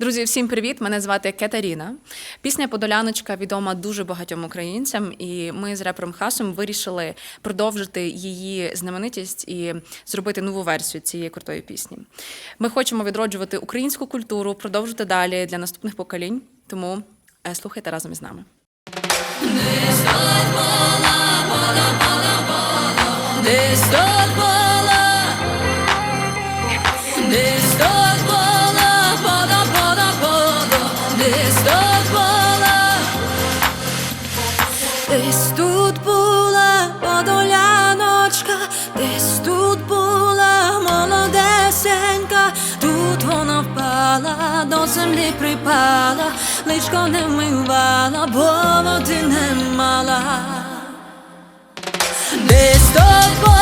Друзі, всім привіт! Мене звати Кетаріна. Пісня Подоляночка відома дуже багатьом українцям, і ми з репером Хасом вирішили продовжити її знаменитість і зробити нову версію цієї крутої пісні. Ми хочемо відроджувати українську культуру, продовжити далі для наступних поколінь. Тому е, слухайте разом із нами. Десь тут була подоляночка, десь тут була молодесенька, тут вона впала, до землі припала, личко не вмивала, бо води не мала. Десь тут була,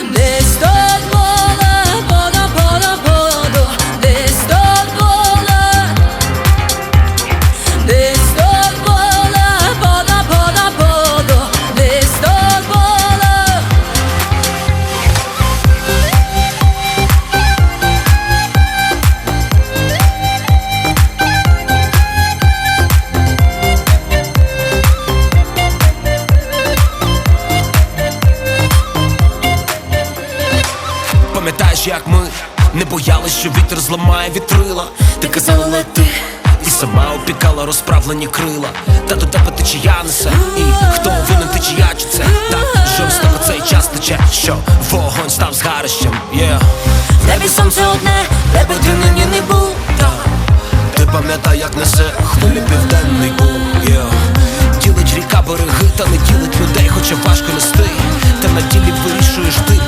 Десь Пам'ятаєш, як ми не боялись, що вітер зламає вітрила. Ти казала лети, і сама опікала розправлені крила. Та до тебе течія несе, і хто винен течія, чи це так жорстоко цей час тече, що вогонь став згарищем. Yeah. В небі сонце одне, де би ти нині не був. Ти пам'ятай, як несе хвилі південний бум. Yeah. Ділить ріка береги, та не ділить людей, хоча важко нести. Та на ділі вирішуєш ти